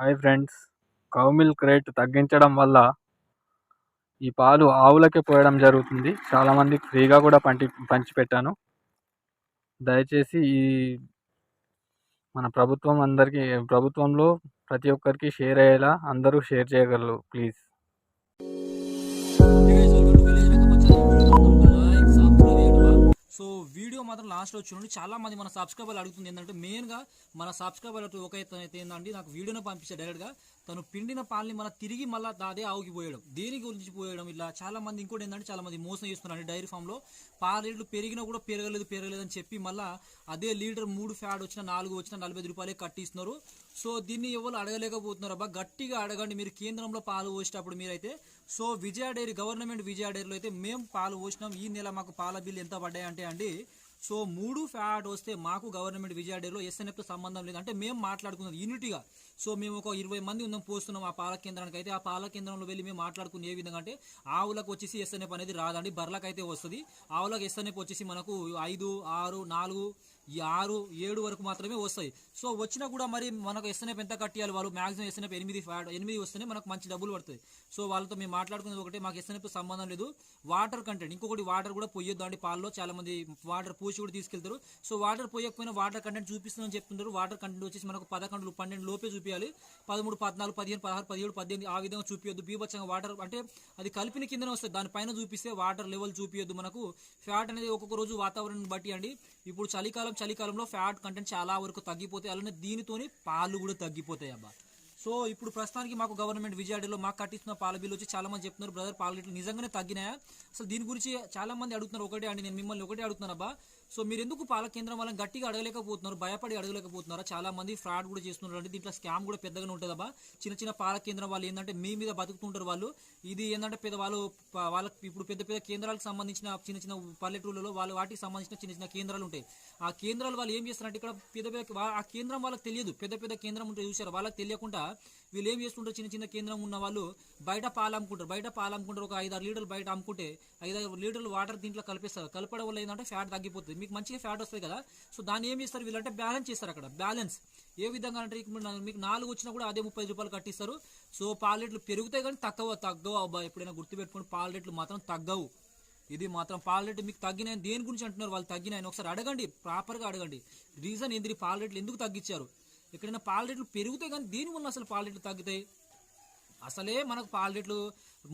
Hi friends. Cow milk rate తగ్గించడం వల్ల ఈ పాలు ఆవులకే పోయడం జరుగుతుంది. చాలామందికి ఫ్రీగా కూడా పంచి పంచిపెట్టాను. దయచేసి ఈ మన ప్రభుత్వం అందరికీ ప్రభుత్వంలో ప్రతి ఒక్కరికి షేర్ అయ్యేలా అందరూ షేర్ చేయగలరు ప్లీజ్. వీడియో మాత్రం లాస్ట్లో చూడండి చాలా మంది మన సబ్స్క్రైబర్లు అడుగుతుంది ఏంటంటే మెయిన్గా మన సబ్స్క్రైబర్ ఒక అయితే ఏంటంటే నాకు వీడియోని పంపించే డైరెక్ట్గా తను పిండిన పాలని మన తిరిగి మళ్ళీ అదే ఆవుకి పోయడం. దేనికి గురించి పోయడం ఇలా? చాలా మంది ఇంకోటి ఏంటంటే చాలా మంది మోసం చేస్తున్నారు. డైరీ ఫామ్లో పాల రేట్లు పెరిగినా కూడా పెరగలేదు పెరగలేదు అని చెప్పి మళ్ళీ అదే లీటర్ మూడు ఫ్యాడ్ వచ్చిన నాలుగు వచ్చిన నలభై రూపాయలే కట్టిస్తున్నారు. సో దీన్ని ఎవరు అడగలేకపోతున్నారు. అబ్బా గట్టిగా అడగండి. మీరు కేంద్రంలో పాలు పోసేటప్పుడు మీరైతే. So Vijaya dairy government Vijaya డైరీలో అయితే మేము పాలు పోసినాం. ఈ నెల మాకు పాల బిల్లు ఎంత పడ్డాయి అంటే అండి సో మూడు ఫ్యాట్ వస్తే మాకు గవర్నమెంట్ విజయవాడలో డైరీలో ఎస్ఎన్ఎఫ్తో సంబంధం లేదు. అంటే మేము మాట్లాడుకున్నది యూనిటీగా సో మేము ఒక ఇరవై మంది ఉందాం పోస్తున్నాం ఆ పాల కేంద్రానికి అయితే. ఆ పాల కేంద్రంలో వెళ్ళి మేము మాట్లాడుకుని ఏ విధంగా అంటే ఆవులకు వచ్చేసి ఎస్ఎన్ఎఫ్ అనేది రాదండి బర్లకు అయితే వస్తుంది. ఆవులకు ఎస్ఎన్ఎఫ్ వచ్చేసి మనకు ఐదు ఆరు నాలుగు ఈ ఆరు ఏడు వరకు మాత్రమే వస్తాయి. సో వచ్చినా కూడా మరి మనకు ఎస్ఎన్ఎఫ్ ఎంత కట్టియాలి వాళ్ళు? మాక్సిమం ఎస్ఎన్ఎఫ్ ఎనిమిది ఫ్యాట్ ఎనిమిది వస్తేనే మనకు మంచి డబ్బులు పడుతుంది సో వాళ్ళతో మేము మాట్లాడుకునేది ఒకటే మాకు ఎస్ఎన్ఎఫ్ సంబంధం లేదు. వాటర్ కంటెంట్ ఇంకొకటి వాటర్ కూడా పోయొద్దు. అండి పాల్లో చాలా మంది వాటర్ పోసి కూడా తీసుకెళ్తారు. సో వాటర్ పోయకపోయినా వాటర్ కంటెంట్ చూపిస్తుందని చెప్తుంటారు. వాటర్ కంటెంట్ వచ్చేసి మనకు పదకొండు పన్నెండు లోపే చూపించాలి పదమూడు పద్నాలుగు పదిహేను పదహారు పదిహేడు పద్దెనిమిది ఆ విధంగా చూపించొద్దు బీభత్సంగా వాటర్ అంటే అది కలిపిన కిందనే వస్తుంది దానిపైన చూపిస్తే వాటర్ లెవెల్ చూపించొద్దు మనకు. ఫ్యాట్ అనేది ఒక్కొక్క రోజు వాతావరణం బట్టి అండి. ఇప్పుడు చలికాలం చలికాలంలో ఫ్యాట్ కంటెంట్ చాలా వరకు తగ్గిపోతాయి. అలానే దీనితోని పాలు కూడా తగ్గిపోతాయి అబ్బా. సో ఇప్పుడు ప్రస్తుతానికి మాకు గవర్నమెంట్ విజయవాడలో మాకు కట్టిస్తున్న పాల బిల్లు వచ్చి చాలా మంది చెప్తున్నారు బ్రదర్ పాల రేట్లు నిజంగానే తగ్గినాయా? అసలు దీని గురించి చాలా మంది అడుగుతున్నారు. ఒకటే అండి నేను మిమ్మల్ని ఒకటే అడుగుతున్నాను అబ్బా. సో మీరు ఎందుకు పాల కేంద్రం వాళ్ళని గట్టిగా అడగలేకపోతున్నారు భయపడి అడగలేకపోతున్నారా? చాలా మంది ఫ్రాడ్ కూడా చేస్తున్నారు అంటే దీంట్లో స్కామ్ కూడా పెద్దగానే ఉంటుందబ్బా చిన్న చిన్న పాల కేంద్రం వాళ్ళు ఏంటంటే మీ మీద బతుకుతుంటారు వాళ్ళు. ఇది ఏంటంటే పెద్ద వాళ్ళు వాళ్ళకి ఇప్పుడు పెద్ద పెద్ద కేంద్రాలకు సంబంధించిన చిన్న చిన్న పల్లెటూళ్ళలో వాళ్ళు వాటికి సంబంధించిన చిన్న చిన్న కేంద్రాలు ఉంటాయి. ఆ కేంద్రాలు వాళ్ళు ఏం చేస్తారంటే ఇక్కడ పెద్ద పెద్ద ఆ కేంద్రం వాళ్ళకి తెలియదు. పెద్ద పెద్ద కేంద్రం ఉంటే చూసారు వాళ్ళకి తెలియకుండా వీళ్ళు ఏం చేస్తుంటారు? చిన్న చిన్న కేంద్రం ఉన్న వాళ్ళు బయట పాలు అమ్ముకుంటారు. బయట పాలు అమ్ముకుంటారు. ఒక ఐదారు లీటర్లు బయట అమ్ముకుంటే ఐదారు లీటర్లు వాటర్ దీంట్లో కలిపేస్తారు. కలపడం వల్ల ఏంటంటే ఫ్యాట్ తగ్గిపోతుంది. మీకు మంచిగా ఫ్యాట్ వస్తుంది కదా? సో దాన్ని ఏం చేస్తారు? వీళ్ళంటే బ్యాలెన్స్ చేస్తారు అక్కడ. బ్యాలెన్స్. ఏ విధంగా అంటే ఇప్పుడు మీకు నాలుగు వచ్చినా కూడా అదే ముప్పై రూపాయలు కట్టిస్తారు. సో పాల రేట్లు పెరుగుతాయి కానీ తక్కువ తగ్గవు అబ్బా. ఎప్పుడైనా గుర్తుపెట్టుకుని పాల రేట్లు మాత్రం తగ్గవు. ఇది మాత్రం పాల రేట్లు మీకు తగ్గినాయని దేని గురించి అంటున్నారు? వాళ్ళు తగ్గినాయని ఒకసారి అడగండి. ప్రాపర్గా అడగండి. రీజన్ ఏంది? పాల రేట్లు ఎందుకు తగ్గించారు? ఎక్కడైనా పాల రేట్లు పెరుగుతాయి కానీ దీని వల్ల అసలు పాల రేట్లు తగ్గుతాయి? అసలే మనకు పాల రేట్లు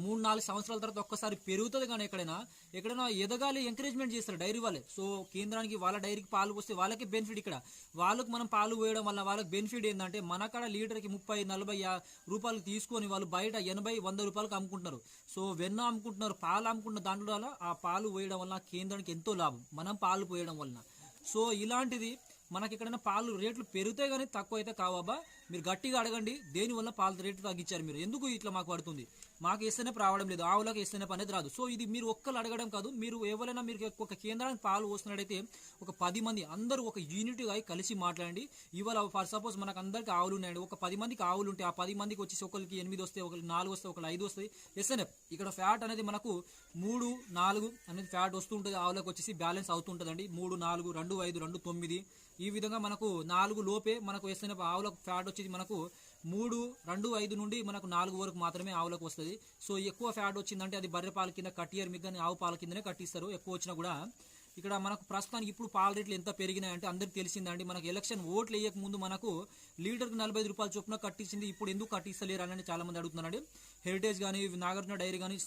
మూడు నాలుగు సంవత్సరాల తర్వాత ఒక్కసారి పెరుగుతుంది కానీ ఎక్కడైనా ఎక్కడైనా ఎదగాలి ఎంకరేజ్మెంట్ చేస్తారు డైరీ వాళ్ళే. సో కేంద్రానికి వాళ్ళ డైరీకి పాలు పోస్తే వాళ్ళకి బెనిఫిట్ ఇక్కడ. వాళ్ళకు మనం పాలు పోయడం వల్ల వాళ్ళకి బెనిఫిట్ ఏంటంటే మన కాడ లీటర్కి ముప్పై నలభై రూపాయలు తీసుకొని వాళ్ళు బయట ఎనభై వంద రూపాయలకు అమ్ముకుంటున్నారు. సో వెన్న అమ్ముకుంటున్నారు పాలు అమ్ముకుంటున్న దాంట్లో ఆ పాలు పోయడం వల్ల కేంద్రానికి ఎంతో లాభం. మనం పాలు పోయడం వలన. సో ఇలాంటిది మనకి ఎక్కడైనా పాలు రేట్లు పెరుగుతాయి కానీ తక్కువ అయితే కావాబా మీరు గట్టిగా అడగండి దేనివల్ల పాల రేటు తగ్గించారు మీరు? ఎందుకు ఇట్లా మాకు పడుతుంది? మాకు ఇస్తేనే రావడం లేదు ఆవులకు ఇస్తేనే అనేది రాదు. సో ఇది మీరు ఒక్కరు అడగడం కాదు మీరు ఎవరైనా మీరు ఒక కేంద్రానికి పాలు పోస్తున్నట్టయితే ఒక పది మంది అందరూ ఒక యూనిట్గా కలిసి మాట్లాడండి. ఇవాళ ఫర్ సపోజ్ మనకు అందరికి ఆవులు ఉన్నాయండి ఒక పది మందికి ఆవులు ఉంటే ఆ పది మందికి వచ్చేసి ఒకరికి ఎనిమిది వస్తాయి ఒకరికి నాలుగు వస్తాయి ఒకరికి ఐదు వస్తాయి ఎస్ఎన్ఎఫ్ ఇక్కడ ఫ్యాట్ అనేది మనకు మూడు నాలుగు అనేది ఫ్యాట్ వస్తుంటుంది ఆవులకు వచ్చేసి బ్యాలెన్స్ అవుతుంటుందండి. మూడు నాలుగు రెండు ఐదు రెండు తొమ్మిది. ఈ విధంగా మనకు నాలుగు లోపే మనకు ఎస్ఎన్ఎఫ్ ఆవులకు ఫ్యాట్ వచ్చేది మనకు మూడు రెండు ఐదు నుండి మనకు నాలుగు వరకు మాత్రమే ఆవులకు వస్తుంది. సో ఎక్కువ ఫ్యాట్ వచ్చిందంటే అది బర్రె పాల కింద కట్టియర్ మిగ్గని కానీ ఆవు పాల కిందనే కట్టిస్తారు. ఎక్కువ వచ్చినా కూడా ఇక్కడ మనకు ప్రస్తుతానికి ఇప్పుడు పాల రేట్లు ఎంత పెరిగినాయంటే అందరికి తెలిసిందండి. మనకు ఎలక్షన్ ఓట్లు వేయక ముందు మనకు లీటర్కి నలభై ఐదు రూపాయలు చొప్పున కట్టించింది ఇప్పుడు ఎందుకు కట్టిస్తలేరు అని చాలా మంది అడుగుతున్నారండి. హెరిటేజ్ కానీ నాగార్జున డైరీ కానీ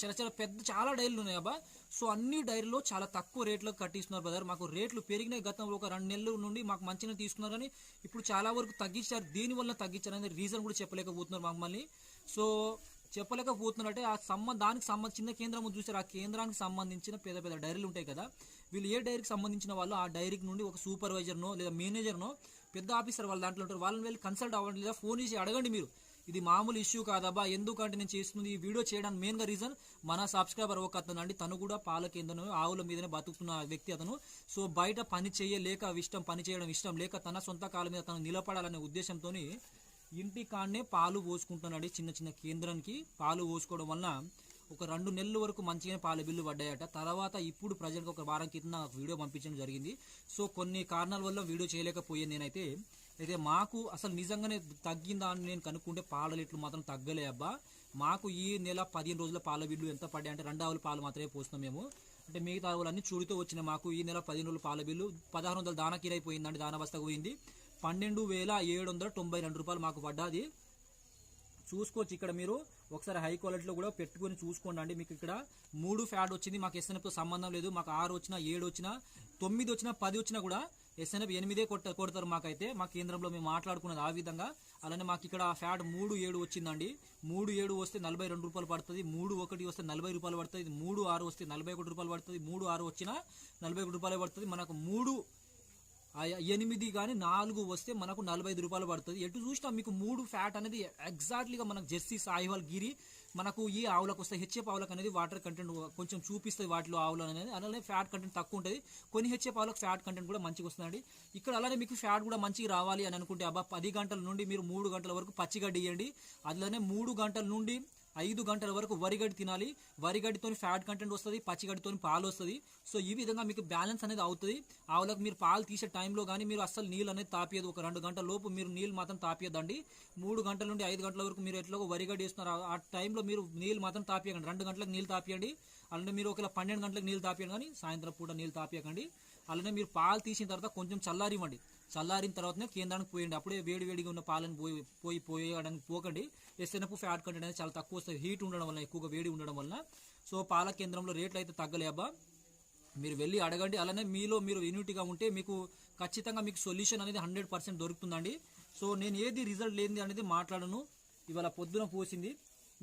చాలా చాలా పెద్ద చాలా డైరీలు ఉన్నాయి అబ్బా. సో అన్ని డైరీలో చాలా తక్కువ రేట్లకు కట్టిస్తున్నారు బ్రదర్ మాకు రేట్లు పెరిగినాయి గతంలో ఒక రెండు నెలల నుండి మాకు మంచిగా తీసుకున్నారు కానీ ఇప్పుడు చాలా వరకు తగ్గించారు. దీనివల్ల తగ్గించారు అనేది రీజన్ కూడా చెప్పలేకపోతున్నారు మమ్మల్ని. సో చెప్పలేకపోతున్నారంటే ఆ సంబంధ దానికి సంబంధించిన కేంద్రం చూసారు. ఆ కేంద్రానికి సంబంధించిన పెద్ద పెద్ద డైరీలు ఉంటాయి కదా. వీళ్ళు ఏ డైరీకి సంబంధించిన వాళ్ళు ఆ డైరీకి నుండి ఒక సూపర్వైజర్నో లేదా మేనేజర్నో పెద్ద ఆఫీసర్ వాళ్ళ దాంట్లో ఉంటారు. వాళ్ళని వెళ్ళి కన్సల్ట్ అవ్వండి లేదా ఫోన్ చేసి అడగండి మీరు. ఇది మామూలు ఇష్యూ కాదబ్బా. ఎందుకంటే నేను చేస్తుంది ఈ వీడియో చేయడానికి మెయిన్గా రీజన్ మన సబ్స్క్రైబర్ ఒక అతను అండి. తను కూడా పాల కేంద్రం ఆవుల మీదనే బతుకుతున్న వ్యక్తి అతను. సో బయట పని చేయలేక ఇష్టం పని చేయడం ఇష్టం లేక తన సొంత కాలం మీద తను నిలబడాలనే ఉద్దేశంతో ఇంటి కాడనే పాలు పోసుకుంటున్నాడు చిన్న చిన్న కేంద్రానికి. పాలు పోసుకోవడం వలన ఒక రెండు నెలల వరకు మంచిగానే పాల బిల్లు పడ్డాయట. తర్వాత ఇప్పుడు ప్రజెంట్గా ఒక వారం క్రితం నాకు వీడియో పంపించడం జరిగింది. సో కొన్ని కారణాల వల్ల వీడియో చేయలేకపోయాను నేనైతే. అయితే మాకు అసలు నిజంగానే తగ్గిందా అని నేను కనుక్కుంటే పాల రేట్లు మాత్రం తగ్గలే అబ్బా. మాకు ఈ నెల పదిహేను రోజుల పాల బిల్లు ఎంత పడ్డాయి అంటే రెండు ఆవుల పాలు మాత్రమే పోస్తున్నాం మేము. అంటే మిగతా ఆవులన్నీ చూడితో వచ్చినాయి మాకు. ఈ నెల పదిహేను రోజుల పాల బిల్లు పదహారు వందల దానా కిరైపోయిందండి దానా బస్తా పోయింది. పన్నెండు వేల ఏడు వందల తొంభై రెండు రూపాయలు మాకు పడ్డాది. చూసుకోవచ్చు ఇక్కడ మీరు. ఒకసారి హై క్వాలిటీలో కూడా పెట్టుకొని చూసుకోండి అండి మీకు ఇక్కడ. మూడు ఫ్యాట్ వచ్చింది మాకు ఎస్ఎన్ఎఫ్తో సంబంధం లేదు. మాకు ఆరు వచ్చినా ఏడు వచ్చినా తొమ్మిది వచ్చినా పది వచ్చినా కూడా ఎస్ఎన్ఎఫ్ ఎనిమిదే కొట్ట కొడతారు మాకైతే. మా కేంద్రంలో మేము మాట్లాడుకున్నది ఆ విధంగా. అలానే మాకు ఇక్కడ ఫ్యాట్ మూడు ఏడు వచ్చిందండి. మూడు ఏడు వస్తే నలభై రెండు రూపాయలు పడుతుంది. మూడు ఒకటి వస్తే నలభై రూపాయలు పడుతుంది. మూడు ఆరు వస్తే నలభై ఒకటి రూపాయలు పడుతుంది. మూడు ఆరు వచ్చినా నలభై ఒకటి రూపాయలు పడుతుంది. మనకు మూడు ఎనిమిది కానీ నాలుగు వస్తే మనకు నలభై రూపాయలు పడుతుంది. ఎటు చూసినా మీకు మూడు ఫ్యాట్ అనేది ఎగ్జాక్ట్లీగా మనకు జెర్సీ సాయివాల్ గిరి మనకు ఈ ఆవులకు వస్తే హెచ్ఎఫ్ ఆవులకు అనేది వాటర్ కంటెంట్ కొంచెం చూపిస్తుంది వాటిలో ఆవులు అనేది. అలానే ఫ్యాట్ కంటెంట్ తక్కువ ఉంటుంది. కొన్ని హెచ్ఎఫ్ ఆవులకు ఫ్యాట్ కంటెంట్ కూడా మంచిగా వస్తుందండి. ఇక్కడ అలానే మీకు ఫ్యాట్ కూడా మంచిగా రావాలి అని అనుకుంటే అబ్బా పది గంటల నుండి మీరు మూడు గంటల వరకు పచ్చిగడ్డి ఇవ్వండి అలానే మూడు గంటల నుండి ఐదు గంటల వరకు వరిగడ్డి తినాలి. వరిగడ్డితో ఫ్యాట్ కంటెంట్ వస్తుంది పచ్చిగడ్డితో పాలు వస్తుంది. సో ఈ విధంగా మీకు బ్యాలెన్స్ అనేది అవుతుంది. ఆవులకు మీరు పాలు తీసే టైంలో కానీ మీరు అస్సలు నీళ్ళు అనేది తాపియదు. ఒక రెండు గంటల లోపు మీరు నీళ్ళు మాత్రం తాపియదండి మూడు గంటల నుండి ఐదు గంటల వరకు మీరు ఎట్లాగో వరిగడ్డి వేస్తున్నారు. ఆ- ఆ టైంలో మీరు నీళ్ళు మాత్రం తాపియకండి. రెండు గంటలకు నీళ్ళు తాపియండి. అలానే మీరు ఒకవేళ పన్నెండు గంటలకు నీళ్ళు తాపియండి కానీ సాయంత్రం పూట నీళ్ళు తాపియకండి. అలానే మీరు పాలు తీసిన తర్వాత కొంచెం చల్లారివ్వండి. చల్లారిన తర్వాతనే కేంద్రానికి పోయండి. అప్పుడే వేడి వేడిగా ఉన్న పాలను పోయి పోయి పోయడానికి పోకండి. ఎస్ఎన్ఎఫ్ ఫ్యాట్ కంటెంట్ అనేది చాలా తక్కువ వస్తుంది. హీట్ ఉండడం వల్ల ఎక్కువగా వేడి ఉండడం వల్ల. సో పాల కేంద్రంలో రేట్లు అయితే తగ్గలేబా మీరు వెళ్ళి అడగండి. అలానే మీలో మీరు యూనిటీగా ఉంటే మీకు ఖచ్చితంగా మీకు సొల్యూషన్ అనేది హండ్రెడ్ పర్సెంట్ దొరుకుతుందండి. సో నేను ఏది రిజల్ట్ లేనిది అనేది మాట్లాడను. ఇవాళ పొద్దున పోసింది.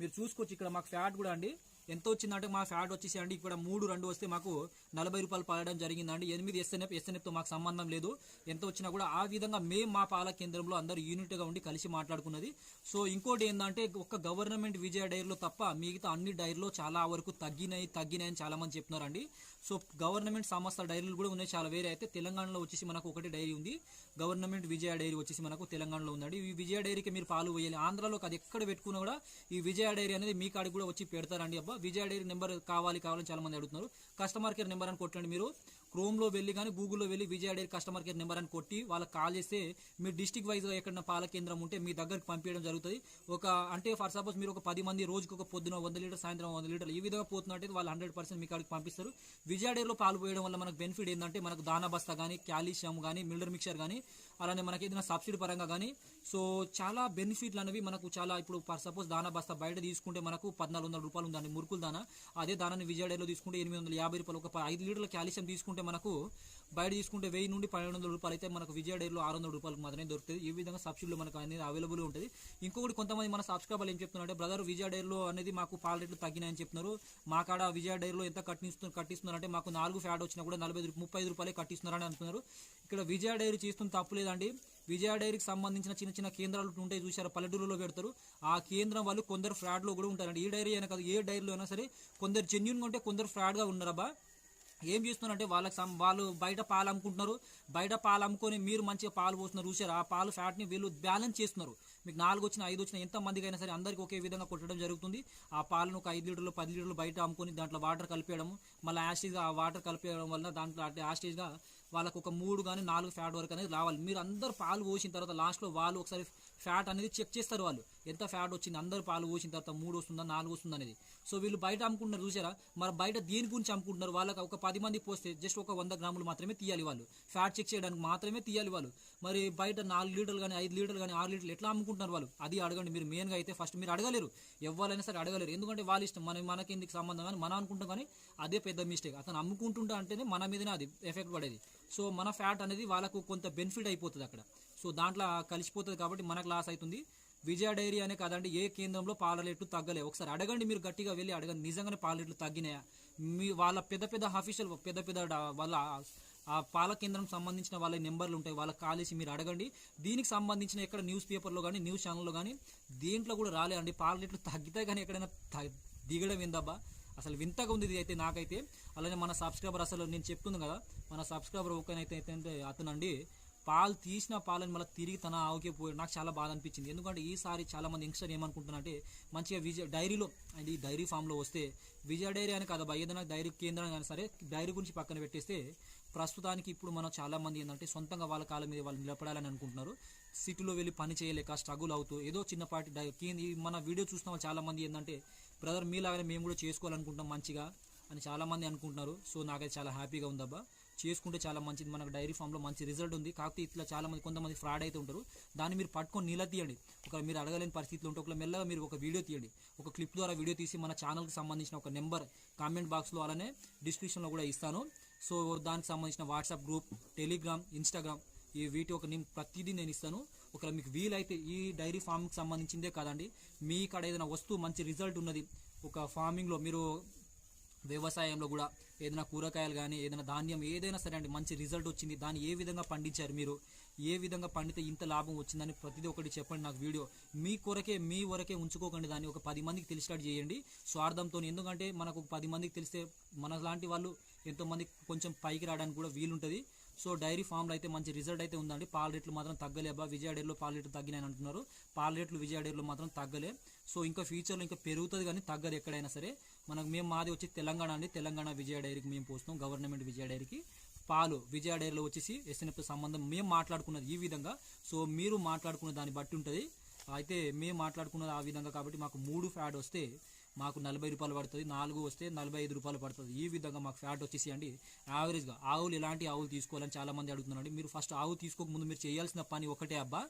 మీరు చూసుకోవచ్చు. ఇక్కడ మాకు ఫ్యాట్ కూడా అండి. ఎంత వచ్చిందంటే మా ఫ్యాట్ వచ్చేసి అండి ఇక్కడ మూడు రెండు వస్తే మాకు నలభై రూపాయలు పడడం జరిగిందండి. ఎనిమిది ఎస్ఎన్ఎఫ్ ఎస్ఎన్ఎఫ్తో మాకు సంబంధం లేదు. ఎంత వచ్చినా కూడా ఆ విధంగా మేము మా పాల కేంద్రంలో అందరూ యూనిట్గా ఉండి కలిసి మాట్లాడుకున్నది. సో ఇంకోటి ఏంటంటే ఒక్క గవర్నమెంట్ విజయ డైరీలో తప్ప మిగతా అన్ని డైరీలో చాలా వరకు తగ్గినాయి తగ్గినాయని అని చాలా మంది చెప్తున్నారండి. సో గవర్నమెంట్ సంస్థ డైరీలు కూడా ఉన్నాయి చాలా వేరే అయితే. తెలంగాణలో వచ్చేసి మనకు ఒకటి డైరీ ఉంది. గవర్నమెంట్ విజయ డైరీ వచ్చేసి మనకు తెలంగాణలో ఉందండి. ఈ విజయ డైరీకి మీరు పాలు వేయాలి ఆంధ్రాలో అది ఎక్కడ పెట్టుకున్నా కూడా ఈ విజయ డైరీ అనేది మీ కాడికి కూడా వచ్చి పెడతారండి అబ్బా. విజయ డైరీ నెంబర్ కావాలి కావాలని చాలా మంది అడుగుతున్నారు. కస్టమర్ కేర్ నెంబర్ అని కొట్టండి మీరు. క్రోమ్లో వెళ్ళి కానీ గూగుల్లో వెళ్ళి Vijaya dairy customer care number అని కొట్టి వాళ్ళకి కాల్ చేస్తే మీ డిస్టిక్ వైజ్గా ఎక్కడైనా పాల కేంద్రం ఉంటే మీ దగ్గరికి పంపించడం జరుగుతుంది. ఒక అంటే ఫర్ సపోజ్ మీరు ఒక పది మంది రోజుకి ఒక పొద్దున వంద లీటర్ సాయంత్రం వంద లీటర్లు ఈ విధంగా పోతున్నట్టు వాళ్ళు హండ్రెడ్ పర్సెంట్ మీ కాడికి పంపిస్తారు. విజయ డైరీలో పాలు పోయడం వల్ల మనకు బెనిఫిట్ ఏంటంటే మనకు దానా బస్తా కానీ క్యాల్షియం కానీ మిల్డర్ మిక్చర్ కానీ అలానే మనకి ఏదైనా సబ్సిడీ పరంగా కానీ సో చాలా బెనిఫిట్లు అనేవి మనకు చాలా ఇప్పుడు ఫర్ సపోజ్ దానా బస్తా బయట తీసుకుంటే మనకు పద్నాలుగు వందల రూపాయలు ఉందండి. గురుకుల దానా. అదే దానాన్ని విజయ తీసుకుంటే ఎనిమిది వందల యాభై రూపాయలు. ఒక ఐదు లీటర్ల క్యాల్షియం తీసుకుంటే మనకు బయట తీసుకుంటే వెయ్యి నుండి పన్నెండు వందల రూపాయలు అయితే మనకు విజయ ఆరు వందల రూపాయలకు మాత్రమే దొరుకుతుంది. ఈ విధంగా సబ్సిడీలు మనకు అనేది అవైలబుల్ ఉంటుంది. ఇంకొకటి కొంతమంది మన సబ్స్క్రైబర్లు ఏం చెప్తున్నారంటే బ్రదర్ విజయ అనేది మాకు పాల రేట్లు తగ్గినాయని చెప్తున్నారు. మా కాడ విజయ ఎంత కట్టిస్తున్నారు కట్టిస్తున్నారంటే మాకు నాలుగు ఫ్యాట్ వచ్చినా కూడా నలభై ఐదు- ముప్పై ఐదు రూపాయలే కట్టిస్తున్నారని అంటున్నారు. ఇక్కడ విజయ డైరీ చేస్తున్న తప్పు లేదండి. విజయ డైరీకి సంబంధించిన చిన్న చిన్న కేంద్రాలు ఉంటాయి చూశారు? పల్లెటూరులో పెడతారు. ఆ కేంద్రం వాళ్ళు కొందరు ఫ్రాడ్లో కూడా ఉంటారండి. ఈ డైరీ అయినా కాదు ఏ డైరీలో అయినా సరే కొందరు జెన్యున్ ఉంటే కొందరు ఫ్రాడ్గా ఉన్నారబ్బా ఏం చేస్తున్నారంటే వాళ్ళకి వాళ్ళు బయట పాలు అమ్ముకుంటున్నారు. బయట పాలు అమ్ముకొని మీరు మంచిగా పాలు పోస్తున్నారు. చూసారు ఆ పాలు ఫ్యాట్ని వీళ్ళు బ్యాలెన్స్ చేస్తున్నారు. మీకు నాలుగు వచ్చిన ఐదు వచ్చిన ఎంత మందికి అయినా సరే అందరికి ఒకే విధంగా కొట్టడం జరుగుతుంది. ఆ పాలను ఒక ఐదు లీటర్లు పది లీటర్లు బయట అమ్ముకొని దాంట్లో వాటర్ కలిపేయడం మళ్ళీ యాస్టేజ్ ఆ వాటర్ కలిపేయడం వల్ల దాంట్లో యాస్టేజ్గా వాళ్ళకు ఒక మూడు కానీ నాలుగు ఫ్యాట్ వరకు అనేది రావాలి. మీరు అందరు పాలు పోసిన తర్వాత లాస్ట్లో వాళ్ళు ఒకసారి ఫ్యాట్ అనేది చెక్ చేస్తారు వాళ్ళు. ఎంత ఫ్యాట్ వచ్చింది? అందరు పాలు పోసిన తర్వాత మూడు వస్తుందా నాలుగు వస్తుందా అనేది. సో వీళ్ళు బయట అమ్ముకుంటున్నారు చూసారా? మరి బయట దేని గురించి అమ్ముకుంటున్నారు? వాళ్ళకి ఒక పది మంది పోస్తే జస్ట్ ఒక వంద గ్రాములు మాత్రమే తీయాలి వాళ్ళు. ఫ్యాట్ చెక్ చేయడానికి మాత్రమే తీయాలి వాళ్ళు. మరి బయట నాలుగు లీటర్లు కానీ ఐదు లీటర్లు కానీ ఆరు లీటర్లు ఎట్లా అమ్ముకుంటున్నారు వాళ్ళు? అది అడగండి. మీరు మెయిన్గా అయితే ఫస్ట్ మీరు అడగలేరు. ఎవరైనా సరే అడగలేరు. ఎందుకంటే వాళ్ళ ఇష్టం. మన మనకి ఎందుకు సంబంధం కానీ మనం అనుకుంటాం కానీ అదే పెద్ద మిస్టేక్. అతను అమ్ముకుంటుంటా అంటేనే మన మీదనే అది ఎఫెక్ట్ పడేది. సో మన ఫ్యాట్ అనేది వాళ్ళకు కొంత బెనిఫిట్ అయిపోతుంది అక్కడ. సో దాంట్లో కలిసిపోతుంది కాబట్టి మనకు లాస్ అవుతుంది. విజయ డైరీ అనే కాదండి ఏ కేంద్రంలో పాల రేట్లు తగ్గలే? ఒకసారి అడగండి మీరు గట్టిగా వెళ్ళి అడగండి. నిజంగానే పాల రేట్లు తగ్గినాయా? మీ వాళ్ళ పెద్ద పెద్ద ఆఫీషియల్ పెద్ద పెద్ద వాళ్ళ ఆ పాల కేంద్రం సంబంధించిన వాళ్ళ నెంబర్లు ఉంటాయి. వాళ్ళకి కాల్ చేసి మీరు అడగండి. దీనికి సంబంధించిన ఎక్కడ న్యూస్ పేపర్లో కానీ న్యూస్ ఛానల్లో కానీ దేంట్లో కూడా రాలే అండి. పాల రేట్లు తగ్గితే కానీ ఎక్కడైనా దిగడం ఏందబ్బా? అసలు వింతగా ఉంది ఇది అయితే నాకైతే. అలానే మన సబ్స్క్రైబర్ అసలు నేను చెప్తుంది కదా మన సబ్స్క్రైబర్ ఒకనైతే అయితే అతనండి పాలు తీసిన పాలని మళ్ళీ తిరిగి తన ఆవుకే పోయి నాకు చాలా బాధ అనిపించింది. ఎందుకంటే ఈసారి చాలా మంది యంగ్స్టర్ ఏమనుకుంటున్నారంటే మంచిగా విజయ డైరీలో అండ్ ఈ డైరీ ఫామ్లో వస్తే విజయ డైరీ అని కదా ఏదైనా డైరీ కేంద్రం కానీ సరే డైరీ గురించి పక్కన పెట్టేస్తే ప్రస్తుతానికి ఇప్పుడు మనం చాలా మంది ఏంటంటే సొంతంగా వాళ్ళ కాళ్ళ మీద వాళ్ళు నిలబడాలని అనుకుంటున్నారు. సిటీలో వెళ్ళి పని చేయలేక స్ట్రగుల్ అవుతూ ఏదో చిన్నపాటి డై- మన వీడియో చూసిన వాళ్ళు చాలా మంది ఏంటంటే బ్రదర్ మీలాగానే మేము కూడా చేసుకోవాలనుకుంటాం మంచిగా అని చాలా మంది అనుకుంటున్నారు. సో నాకైతే చాలా హ్యాపీగా ఉందబ్బా. చేసుకుంటే చాలా మంచిది. మనకు డైరీ ఫామ్లో మంచి రిజల్ట్ ఉంది. కాకపోతే ఇట్లా చాలా మంది కొంతమంది ఫ్రాడ్ అయితే ఉంటారు. దాన్ని మీరు పట్టుకొని నీళ్ళ తీయండి. ఒక మీరు అడగలేని పరిస్థితిలో ఉంటే ఒక మెల్లగా మీరు ఒక వీడియో తీయండి. ఒక క్లిప్ ద్వారా వీడియో తీసి మన ఛానల్కి సంబంధించిన ఒక నెంబర్ కామెంట్ బాక్స్లో అలానే డిస్క్రిప్షన్లో కూడా ఇస్తాను. సో దానికి సంబంధించిన వాట్సాప్ గ్రూప్ టెలిగ్రామ్ ఇన్స్టాగ్రామ్ ఈ వీటి ఒక నేను ప్రతిదీ నేను ఇస్తాను. ఒకవేళ మీకు వీలైతే ఈ డైరీ ఫామ్కి సంబంధించిందే కాదండి. మీ కాడ ఏదైనా వస్తువు మంచి రిజల్ట్ ఉన్నది ఒక ఫార్మింగ్లో మీరు వ్యవసాయంలో కూడా ఏదైనా కూరగాయలు కానీ ఏదైనా ధాన్యం ఏదైనా సరే అండి మంచి రిజల్ట్ వచ్చింది. దాన్ని ఏ విధంగా పండించారు మీరు? ఏ విధంగా పండితే ఇంత లాభం వచ్చిందని ప్రతిదీ ఒకటి చెప్పండి నాకు వీడియో. మీ కొరకే మీ వరకే ఉంచుకోకండి దాన్ని. ఒక పది మందికి తెలిసినట్టు చేయండి స్వార్థంతో. ఎందుకంటే మనకు పది మందికి తెలిస్తే మన లాంటి వాళ్ళు ఎంతోమంది కొంచెం పైకి రావడానికి కూడా వీలుంటుంది. సో డైరీ ఫామ్లో అయితే మంచి రిజల్ట్ అయితే ఉందండి. పాల రేట్లు మాత్రం తగ్గలేబా అబ్బా. పాల రేట్లు తగ్గినాయని అంటున్నారు. పాల రేట్లు విజయ మాత్రం తగ్గలే. సో ఇంకా ఫ్యూచర్లో ఇంకా పెరుగుతుంది కానీ తగ్గదు ఎక్కడైనా సరే. మనకు మేము మాది వచ్చి తెలంగాణ అండి. తెలంగాణ విజయ డైరీకి మేము పోస్తాం గవర్నమెంట్ విజయ డైరీకి. పాలు విజయ డైరీలో వచ్చేసి ఎస్ఎన్ఎఫ్ సంబంధం మేము మాట్లాడుకున్నది ఈ విధంగా. సో మీరు మాట్లాడుకున్న దాన్ని బట్టి ఉంటుంది. అయితే మేము మాట్లాడుకున్నది ఆ విధంగా కాబట్టి మాకు మూడు ఫ్యాడ్ వస్తే మాకు నలభై రూపాయలు పడుతుంది నాలుగు వస్తే నలభై ఐదు రూపాయలు పడుతుంది. ఈ విధంగా మాకు ఫ్యాట్ వచ్చేసి అండి యావరేజ్గా ఆవులు ఎలాంటి ఆవులు తీసుకోవాలని చాలామంది అడుగుతున్నారండి. మీరు ఫస్ట్ ఆవు తీసుకోక ముందు మీరు చేయాల్సిన పని ఒకటే అబ్బా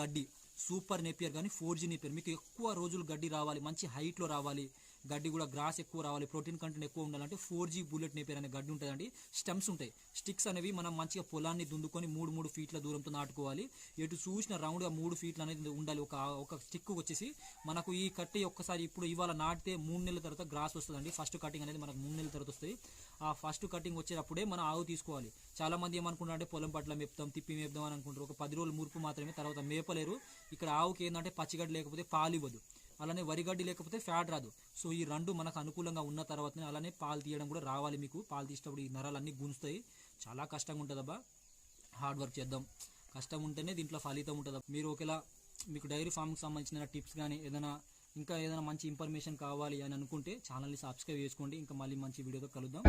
గడ్డి. సూపర్ నేపియర్ కానీ ఫోర్ జీ నేపియర్. మీకు ఎక్కువ రోజులు గడ్డి రావాలి మంచి హైట్లో రావాలి. గడ్డి కూడా గ్రాస్ ఎక్కువ రావాలి ప్రోటీన్ కంటెంట్ ఎక్కువ ఉండాలంటే ఫోర్ జీ బుల్లెట్ నేపియర్ అనే గడ్డి ఉంటుందండి. స్టెమ్స్ ఉంటాయి. స్టిక్స్ అనేవి మనం మంచిగా పొలాన్ని దున్నుకొని మూడు మూడు ఫీట్ల దూరంతో నాటుకోవాలి. ఎటు చూసిన రౌండ్గా మూడు ఫీట్లు అనేది ఉండాలి. ఒక ఒక స్టిక్ వచ్చేసి మనకు ఈ కట్టి ఒక్కసారి ఇప్పుడు ఇవాళ నాటితే మూడు నెలల తర్వాత గ్రాస్ వస్తుందండి. ఫస్ట్ కటింగ్ అనేది మనకు మూడు నెలల తర్వాత వస్తుంది. ఆ ఫస్ట్ కటింగ్ వచ్చేటప్పుడే మనం ఆవు తీసుకోవాలి. చాలా మంది ఏమనుకుంటారు అంటే పొలం పట్ల మేపుతాం తిప్పి మేపుదాం అని అనుకుంటారు. ఒక పది రోజులు మురుపు మాత్రమే తర్వాత మేపలేరు. ఇక్కడ ఆవుకి ఏంటంటే పచ్చిగడ్డ లేకపోతే పాలు ఇవ్వదు. అలానే వరిగడ్డి లేకపోతే ఫ్యాట్ రాదు. సో ఈ రెండు మనకు అనుకూలంగా ఉన్న తర్వాతనే అలానే పాలు తీయడం కూడా రావాలి మీకు. పాలు తీసేటప్పుడు ఈ నరాలన్నీ గుంజుతాయి. చాలా కష్టంగా ఉంటుందబ్బా. హార్డ్ వర్క్ చేద్దాం. కష్టం ఉంటేనే దీంట్లో ఫలితం ఉంటుంది. మీరు ఒకవేళ మీకు డైరీ ఫామ్కి సంబంధించిన టిప్స్ కానీ ఏదైనా ఇంకా ఏదైనా మంచి ఇన్ఫర్మేషన్ కావాలి అని అనుకుంటే ఛానల్ని సబ్స్క్రైబ్ చేసుకోండి. ఇంకా మళ్ళీ మంచి వీడియోతో కలుద్దాం.